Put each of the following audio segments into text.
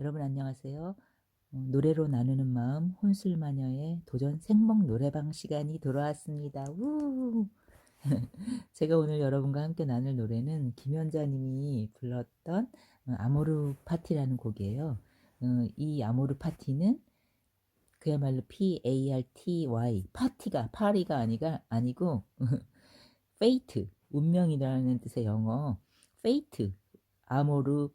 여러분 안녕하세요. 어, 노래로 나누는 마음 혼술마녀의 도전 생목 노래방 시간이 돌아왔습니다. 우! 제가 오늘 여러분과 함께 나눌 노래는 김연자님이 불렀던 어, 아모르 파티라는 곡이에요. 어, 이 아모르 파티는 그야말로 P-A-R-T-Y 파티가 파리가 아니가 아니고 페이트 운명이라는 뜻의 영어 페이트 아모르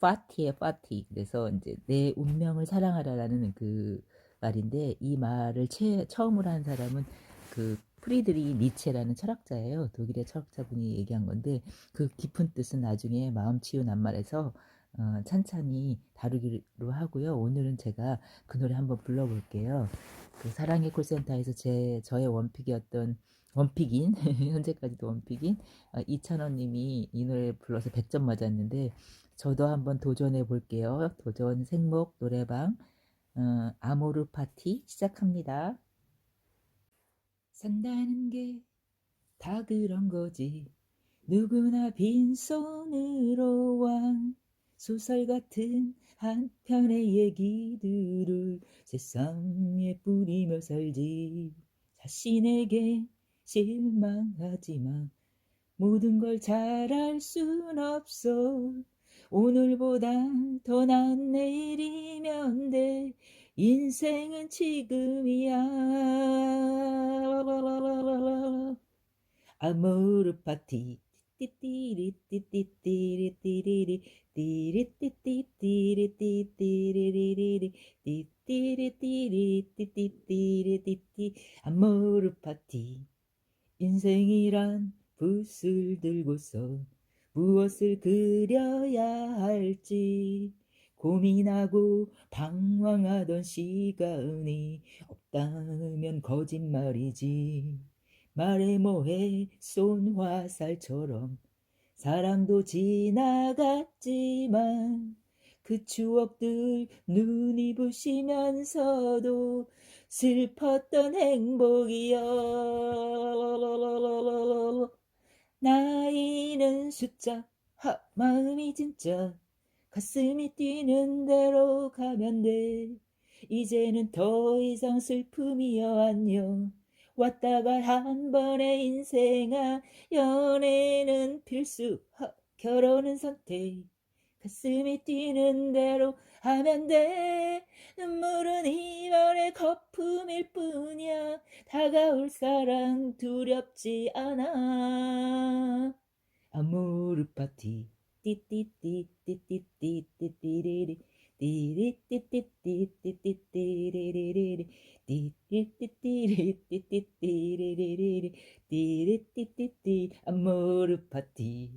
파티의 파티 그래서 이제 내 운명을 사랑하라라는 그 말인데 이 말을 채, 처음으로 한 사람은 그 프리드리 니체라는 철학자예요. 독일의 철학자분이 얘기한 건데 그 깊은 뜻은 나중에 마음 치유 낱말에서 어, 찬찬히 다루기로 하고요. 오늘은 제가 그 노래 한번 불러볼게요. 그 사랑의 콜센터에서 제 저의 원픽이었던 원픽인 현재까지도 원픽인 어, 이찬원님이 이 노래 불러서 100점 맞았는데 저도 한번 도전해 볼게요. 도전 생목 노래방 어, 아모르 파티 시작합니다. 산다는 게 다 그런 거지. 누구나 빈손으로 왕 소설 같은 한 편의 얘기들을 세상에 뿌리며 살지. 자신에게 실망하지만 모든 걸 잘할 순 없어. 오늘보다 더 나은 내일이면 돼. 인생은 지금이야. 아모르 파티. 띠띠리 띠띠띠리 띠리리. 띠리띠띠리 띠리리 띠띠리 띠리띠 아 머루파티. 인생이란 붓을 들고서 무엇을 그려야 할지 고민하고 방황하던 시간이 없다면 거짓말이지. 말해 뭐해? 쏜 화살처럼. 사랑도 지나갔지만 그 추억들 눈이 부시면서도 슬펐던 행복이여. 나이는 숫자 하 마음이 진짜. 가슴이 뛰는 대로 가면 돼. 이제는 더 이상 슬픔이여 안녕 왔다가 한 번의 인생아 연애는 필수 하, 결혼은 선택 가슴이 뛰는 대로 하면 돼 눈물은 이별의 거품일 뿐이야 다가올 사랑 두렵지 않아 아모르 파티 띠띠띠띠띠띠띠띠리리 띠리띠띠띠띠띠띠리리리. 띠띠띠띠리띠띠리리리. 띠리띠띠띠 아모르 파티.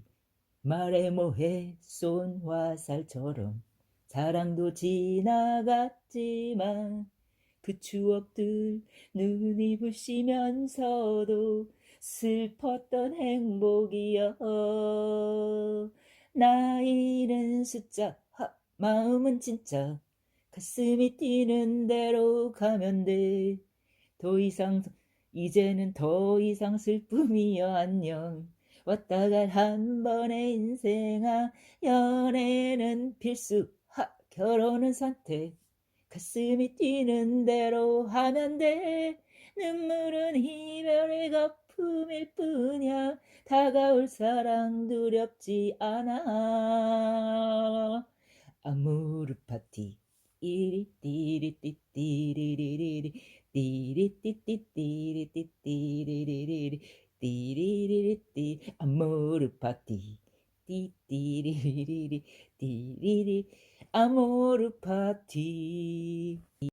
말해 뭐해 쏜 화살처럼. 사랑도 지나갔지만 그 추억들 눈이 부시면서도 슬펐던 행복이여. 나이는 숫자 하, 마음은 진짜 가슴이 뛰는 대로 가면 돼. 더 이상, 이제는 더 이상 슬픔이여 안녕. 왔다가 한 번의 인생아, 연애는 필수, 하, 결혼은 선택. 가슴이 뛰는 대로 하면 돼. 눈물은 이별의 거품일 뿐이야. 다가올 사랑 두렵지 않아. 아모르 파티. 띠리띠리띠띠리리리 띠리띠띠띠리띠리리리 띠리리리띠 아모르 파티. 띠띠리리리 띠리리. 아모르 파티